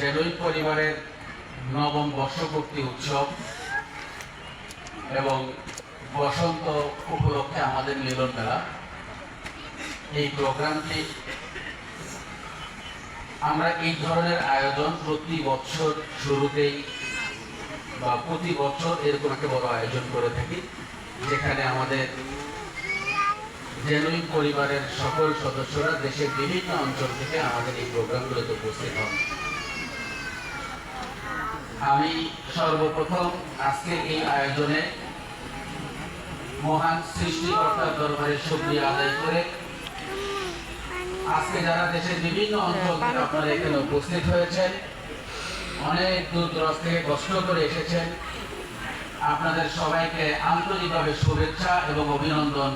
Genuine পরিবারের নবম বর্ষপূর্তি উৎসব এবং বসন্ত উপলক্ষে আমাদের মিলন মেলা। এই প্রোগ্রামটি আমরা এই ধরনের আয়োজন প্রতি বছর শুরুতেই বা প্রতি বছর এরকম একটা বড় আয়োজন করে থাকি, যেখানে আমাদের জেনুইন পরিবারের সকল সদস্যরা দেশের বিভিন্ন অঞ্চল থেকে আমাদের এই প্রোগ্রামগুলোতে উপস্থিত হন। আমি সর্বপ্রথম আজকের এই আয়োজনে মহান সৃষ্টিকর্তার দরবারে শুক্রিয়া আদায় করে আজকে যারা দেশের বিভিন্ন অঞ্চল থেকে আপনারা এখানে উপস্থিত হয়েছেন, অনেক দূর দূরাজ থেকে কষ্ট করে এসেছেন, আপনাদের সবাইকে আন্তরিকভাবে শুভেচ্ছা এবং অভিনন্দন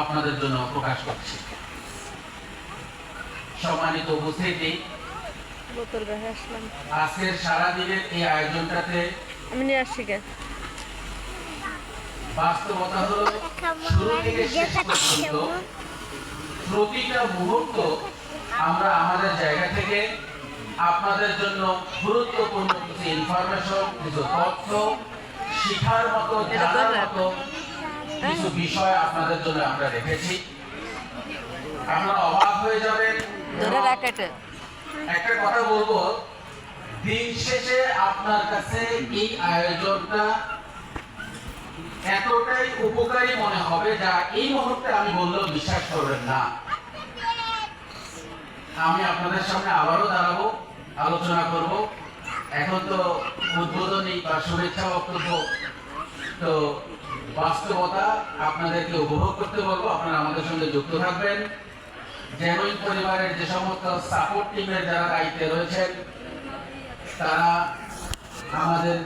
আপনাদের জন্য প্রকাশ করছি। সম্মানিত উপস্থিতি বোতল রেখে আসলাম। আজকের সারাদিনের এই আয়োজনটাতে আমি নিয়ে আসছি গে। বাস্তবতা হলো শুরু থেকে শেষ পর্যন্ত প্রতিটা মুহূর্ত আমরা আমাদের জায়গা থেকে আপনাদের জন্য গুরুত্বপূর্ণ কিছু ইনফরমেশন কিছু তথ্য শিখার মতো জানার মতো কিছু বিষয় আপনাদের জন্য আমরা রেখেছি। আপনারা অবাক হয়ে যাবেন। ধরে রাখাটা একটা কথা বলব। দিন শেষে আপনার কাছে এই আয়োজনটা এতটাই উপকারী মনে হবে যা এই মুহূর্তে আমি বললেও বিশ্বাস করবেন না। আমি আপনাদের সামনে আবারও দাঁড়াবো, আলোচনা করব। এখন তো উদ্বোধনী বা শুভেচ্ছা বক্তব্য। তো বাস্তবতা আপনাদেরকে উপভোগ করতে বলব। আপনারা আমাদের সঙ্গে যুক্ত থাকবেন। জেনুইন পরিবারের যে সমস্ত সাপোর্ট টিমের যারা দায়িত্বে রয়েছেন তারা আমাদের